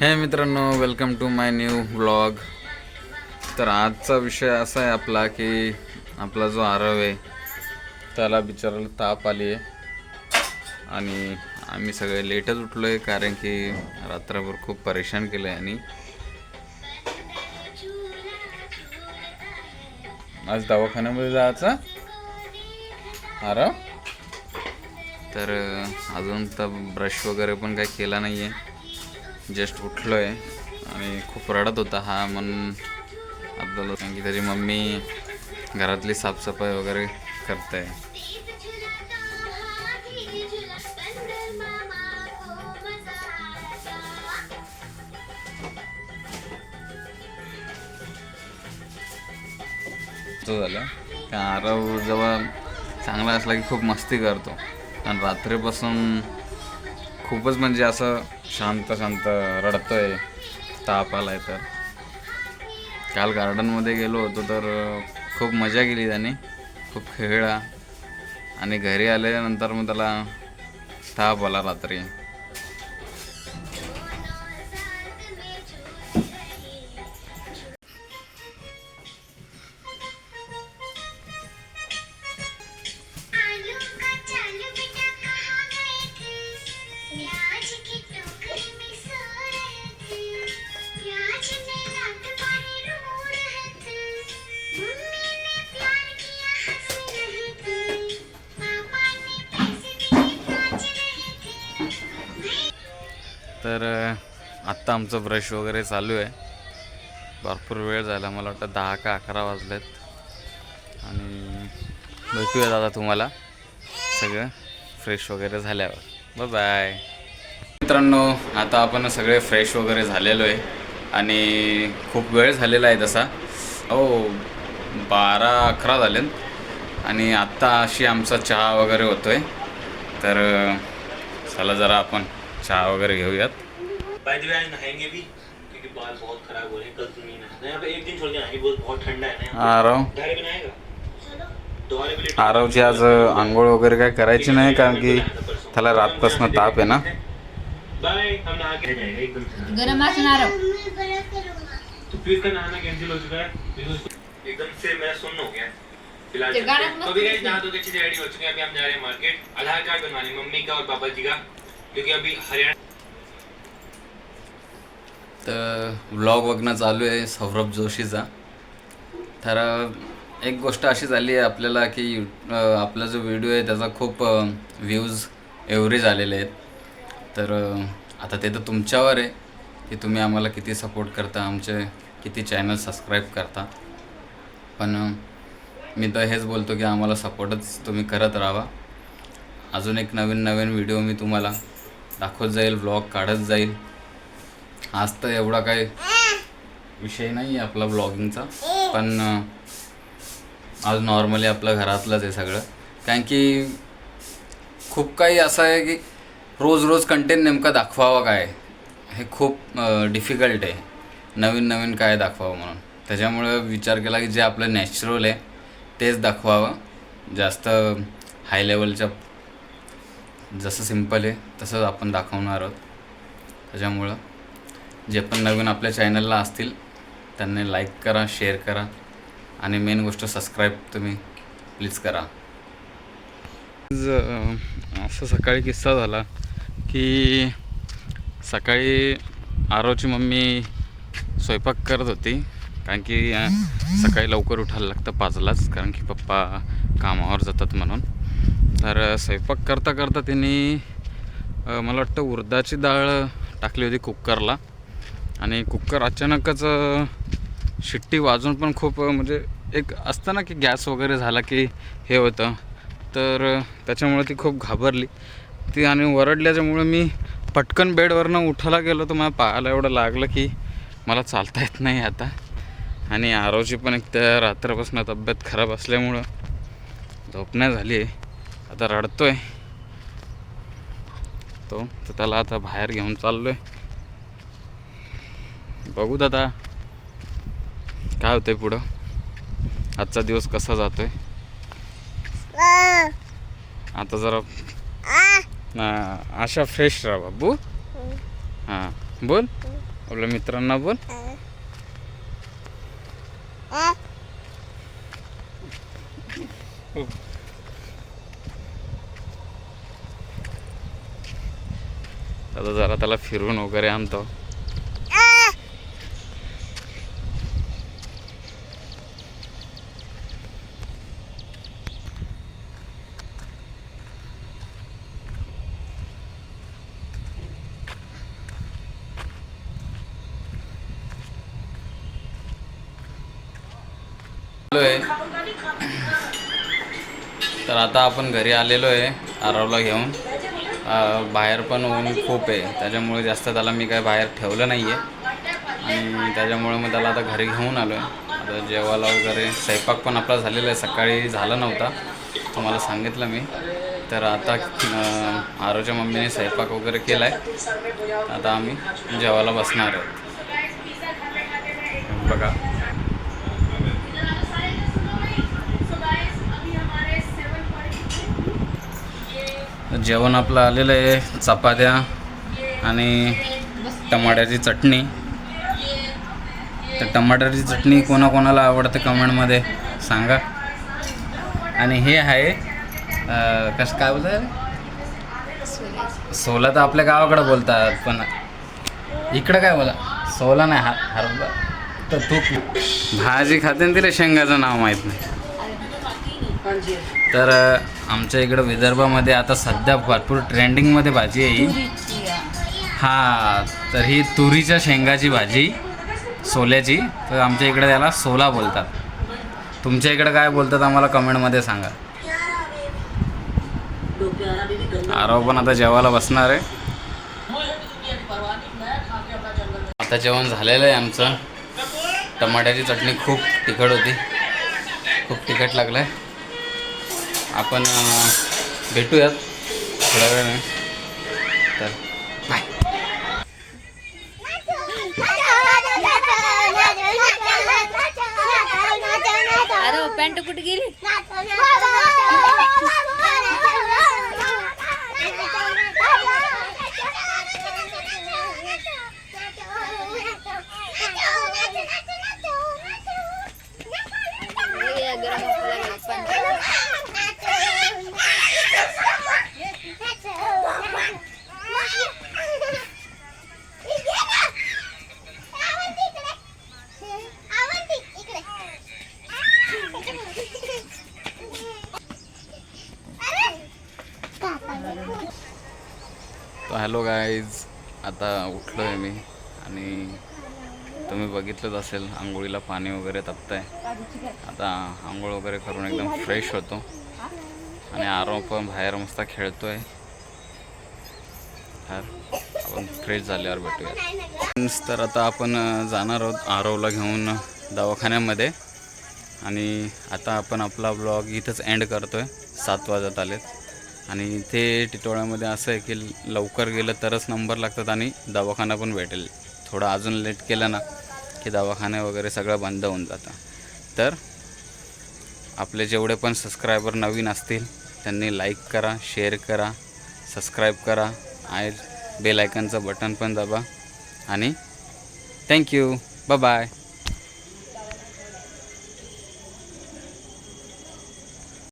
हे मित्रांनो welcome to my new blog तर आजचा विषय असा आहे आपला की आपला जो आरव आहे त्याला बिचारायला ताप आली आहे आणि आम्ही सगळे लेटच उठलो आहे कारण की रात्रभर खूप परेशान केलं आहे आणि आज दवाखान्यामध्ये जायचा? आरव? तर अजून तर ब्रश वगैरे पण काही केला नाही आहे जस्ट उठलो आहे आणि खूप रडत होता हा म्हणून आपल्याला कारण की त्याची मम्मी घरातली साफसफाई वगैरे करते. झालं. त्या आरव जेव्हा चांगला असला की खूप मस्ती करतो. आणि रात्रीपासून खूपच म्हणजे असं शांत शांत रडतोय ताप आलाय तर. काल गार्डनमध्ये गेलो होतो तर खूप मजा केली त्याने. खूप खेळला. आणि घरी आल्यानंतर मग त्याला ताप आला रात्री. तर आत्ता आमचं ब्रश वगैरे चालू आहे. भरपूर वेळ झाला मला वाटतं दहा का अकरा वाजलेत. आणि भेटूया दादा तुम्हाला सगळं फ्रेश वगैरे झाल्यावर. बाय मित्रांनो आता आपण सगळे फ्रेश वगैरे झालेलो आहे. आणि खूप वेळ झालेला आहे तसा. हो बारा अकरा झाले आणि आत्ता अशी आमचा चहा वगैरे होतो आहे तर चला जरा आपण चहा वगैरे घेऊयात. बाय द वे आज नहाएंगे भी क्योंकि बाल बहुत खराब हो रहे हैं कल तो नहीं नहाना यहाँ पे एक दिन छोड़ के नहाएंगे बहुत बहुत ठंडा है ना यहाँ आरव। पे। धारे पे नहाएगा दोबारा भी लेट आरवची आज आंघोळ वगैरे काय करायची नाही कारण की त्याला रातपासून ताप आहे ना। गरम असणार तो फिर का नहाना कैंसिल हो चुका है फिर उसको एकदम से मेरा सुन्न हो गया। फिलहाल ते अभी guys कीजिए। नहा। धो के से रेडी हो चुके हैं अभी हम जा रहे हैं मार्केट आधार कार्ड बनवाने मम्मी का और पापा जी का। क्योंकि अभी हरियाणा तर व्लॉग बघणं चालू आहे सौरभ जोशीचा. तर एक गोष्ट अशी झाली आहे आपल्याला की यू- आपला जो व्हिडिओ आहे त्याचा खूप व्ह्यूज एव्हरेज आलेले आहेत. तर आता ते तर तुमच्यावर आहे की तुम्ही आम्हाला किती सपोर्ट करता आमचे किती चॅनल सबस्क्राईब करता. पण मी तर हेच बोलतो की आम्हाला सपोर्टच तुम्ही करत राहा अजून एक नवीन नवीन व्हिडिओ मी तुम्हाला दाखवत जाईल ब्लॉग काढत जाईल. आज तर एवढा काही विषय नाही आहे आपला ब्लॉगिंगचा पण आज नॉर्मली आपलं घरातलंच आहे सगळं. कारण की खूप काही असं आहे की रोज रोज कंटेंट नेमका दाखवावा काय? हे खूप डिफिकल्ट आहे. नवीन नवीन काय दाखवावं म्हणून. त्याच्यामुळे विचार केला की जे आपलं नॅचरल आहे तेच दाखवावं. जास्त हाय लेवलच्या जसं सिंपल आहे तसंच आपण दाखवणार आहोत. त्याच्यामुळं जे पण नवीन आपल्या चॅनलला असतील त्यांनी लाईक करा शेअर करा. आणि मेन गोष्ट सबस्क्राईब तुम्ही प्लीज करा. असं सकाळी किस्सा झाला की सकाळी आरोची मम्मी स्वयंपाक करत होती. कारण की सकाळी लवकर उठायला लागतं पाचलाच. कारण की पप्पा कामावर जातात म्हणून. तर स्वयंपाक करता करता त्यांनी मला वाटतं उर्दाची डाळ टाकली होती कुकरला. आणि कुकर अचानकच शिट्टी वाजून पण खूप म्हणजे एक असतं ना की गॅस वगैरे झाला की हे होतं. तर त्याच्यामुळे ती खूप घाबरली. ती आणि वरडल्याच्यामुळे मी पटकन बेडवरनं उठायला गेलो तर मला पायाला एवढं लागलं की मला चालता येत नाही आता. आणि आरोची पण एक त्या रात्रपासून तब्येत खराब असल्यामुळं झोपण्या झाली आहे. आता रडतोय. तो तर त्याला आता बाहेर घेऊन चाललोय. बघू दादा काय होतंय पुढं? आजचा दिवस कसा जातोय? आता जरा अशा फ्रेश राहा बाबू. हां बोल. आपल्या मित्रांना बोल. आता जरा त्याला फिरून वगैरे आणतो. तर आता आपण घरी आलेलो आहे आरवला घेऊन. बाहेर पण ऊन खूप आहे. त्याच्यामुळे जास्त त्याला मी काय बाहेर ठेवलं नाही आहे आणि त्याच्यामुळे मग त्याला आता घरी घेऊन आलो आहे आता जेवायला वगैरे स्वयंपाक पण आपला झालेला आहे. सकाळी झाला नव्हता. तुम्हाला सांगितलं मी. तर आता आरोच्या मम्मीने स्वयंपाक वगैरे केला आहे आता आम्ही जेवायला बसणार आहोत. बघा. जेवण आपलं आलेलं आहे चपात्या आणि टमाट्याची चटणी. तर टमाट्याची चटणी कोणाकोणाला आवडते कमेंटमध्ये सांगा. आणि हे आहे कसं काय बोलतात सोला तर आपल्या गावाकडे बोलतात पण इकडं काय बोला? सोला नाही हा हरबा तर तूप भाजी खाते ना तिला शेंगाचं नाव माहीत नाही. तर अ, आमच्या इकडं विदर्भामध्ये आता सध्या भरपूर ट्रेंडिंगमध्ये भाजी आहे ही. हा तर ही तुरीच्या शेंगाची भाजी सोल्याची. तर आमच्या इकडे त्याला सोला बोलतात. तुमच्या इकडे काय बोलतात आम्हाला कमेंटमध्ये सांगा. आरव पण आता जेवायला बसणार आहे. आता जेवण झालेलं आहे आमचं. टमाट्याची चटणी खूप तिखट होती. खूप तिखट लागलं आहे आपण भेटूयात थोड्या वेळाने. तर बाय अरे पॅन्ट कुठे गेली? हॅलो गाईज आता उठलो आहे मी आणि तुम्ही बघितलंच असेल आंघोळीला पाणी वगैरे तापतं आहे आता आंघोळ वगैरे करून एकदम फ्रेश होतो. आणि आरव पण बाहेर मस्त खेळतो आहे आपण फ्रेश झाल्यावर भेटूया तर आता आपण जाणार आहोत आरवला घेऊन दवाखान्यामध्ये. आणि आता आपण आपला ब्लॉग इथंच एंड करतो आहे सात वाजत आलेत. आणि ते टिटोळ्यामध्ये असं आहे की लवकर गेलं तरच नंबर लागतात आणि दवाखाना पण भेटेल. थोडं अजून लेट केलं ना की दवाखाने वगैरे सगळं बंद होऊन जातं. तर आपले जेवढे पण सबस्क्रायबर नवीन असतील त्यांनी लाईक करा शेअर करा सबस्क्राईब करा आय बेल आयकनचं बटन पण दाबा. आणि थँक्यू बाय